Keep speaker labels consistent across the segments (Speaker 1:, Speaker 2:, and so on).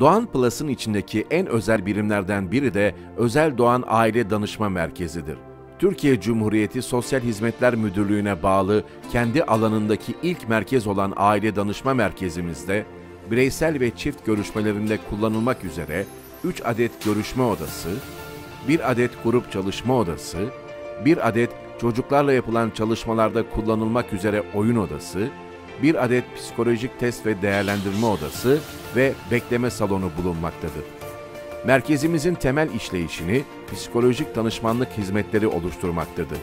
Speaker 1: Doğan Plus'ın içindeki en özel birimlerden biri de Özel Doğan Aile Danışma Merkezi'dir. Türkiye Cumhuriyeti Sosyal Hizmetler Müdürlüğü'ne bağlı kendi alanındaki ilk merkez olan Aile Danışma Merkezimizde bireysel ve çift görüşmelerinde kullanılmak üzere 3 adet görüşme odası, 1 adet grup çalışma odası, 1 adet çocuklarla yapılan çalışmalarda kullanılmak üzere oyun odası, 1 adet psikolojik test ve değerlendirme odası ve bekleme salonu bulunmaktadır. Merkezimizin temel işleyişini psikolojik danışmanlık hizmetleri oluşturmaktadır.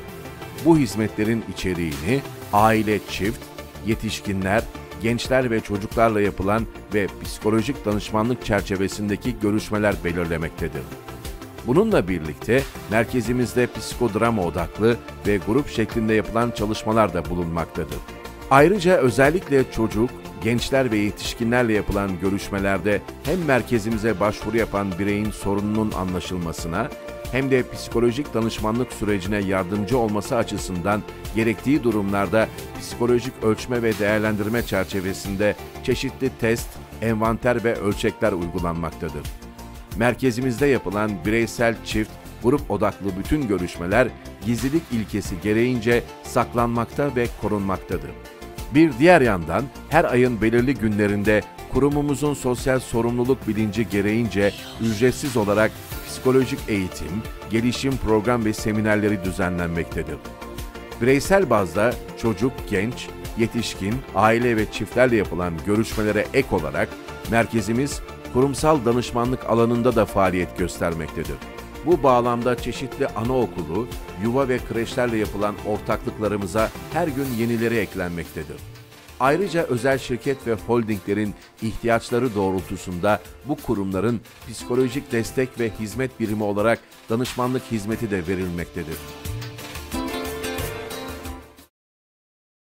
Speaker 1: Bu hizmetlerin içeriğini aile, çift, yetişkinler, gençler ve çocuklarla yapılan ve psikolojik danışmanlık çerçevesindeki görüşmeler belirlemektedir. Bununla birlikte merkezimizde psikodrama odaklı ve grup şeklinde yapılan çalışmalar da bulunmaktadır. Ayrıca özellikle çocuk, gençler ve yetişkinlerle yapılan görüşmelerde hem merkezimize başvuru yapan bireyin sorununun anlaşılmasına hem de psikolojik danışmanlık sürecine yardımcı olması açısından gerektiği durumlarda psikolojik ölçme ve değerlendirme çerçevesinde çeşitli test, envanter ve ölçekler uygulanmaktadır. Merkezimizde yapılan bireysel çift, grup odaklı bütün görüşmeler gizlilik ilkesi gereğince saklanmakta ve korunmaktadır. Bir diğer yandan her ayın belirli günlerinde kurumumuzun sosyal sorumluluk bilinci gereğince ücretsiz olarak psikolojik eğitim, gelişim program ve seminerleri düzenlenmektedir. Bireysel bazda çocuk, genç, yetişkin, aile ve çiftlerle yapılan görüşmelere ek olarak merkezimiz kurumsal danışmanlık alanında da faaliyet göstermektedir. Bu bağlamda çeşitli anaokulu, yuva ve kreşlerle yapılan ortaklıklarımıza her gün yenileri eklenmektedir. Ayrıca özel şirket ve holdinglerin ihtiyaçları doğrultusunda bu kurumların psikolojik destek ve hizmet birimi olarak danışmanlık hizmeti de verilmektedir.